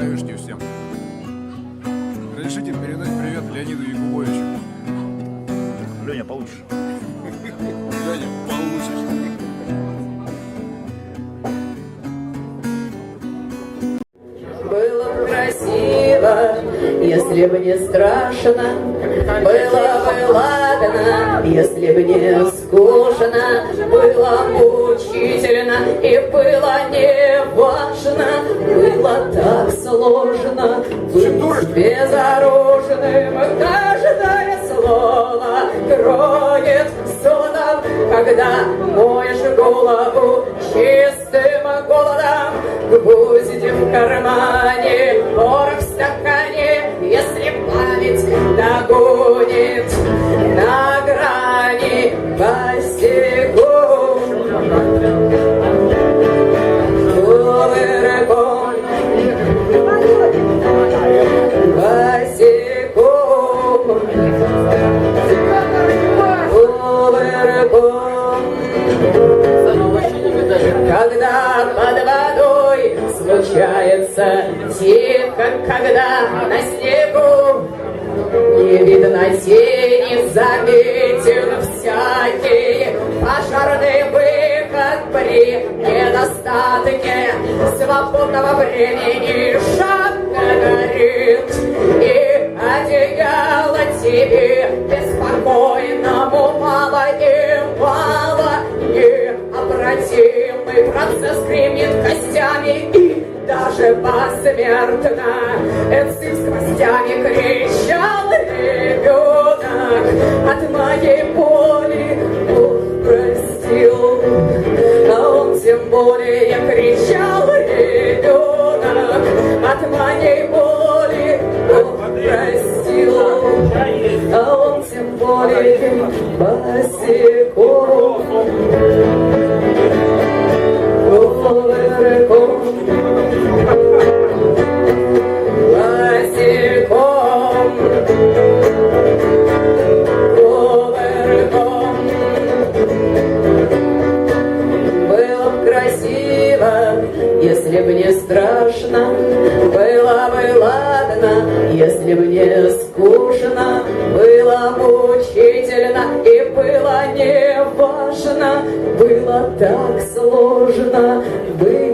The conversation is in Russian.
Аюшки всем. Разрешите передать привет Леониду Якубовичу. Леня, получишь. Леня, получишь. Было бы красиво, если бы не страшно. Было бы ладно, если бы не скучно. Было мучительно и было не безоружным. Каждое слово кроет золотом, когда моешь голову чистым голодом. Гвозди в кармане, случается тихо, когда на снегу не видно тени, заметен всякий. Пожарный выход при недостатке свободного времени шапка горит и одеяло тебе беспокойному мало и мало. Необратимый процесс гремит костями и даже посмертно. Эцик с гвоздями кричал ребенок. От моей боли Бог простил. А он тем более кричал ребенок. От моей боли Бог простил. А он тем более босиком если б не страшно, Было бы ладно, если б не скучно, Было мучительно и было не важно, Было так сложно безоружным.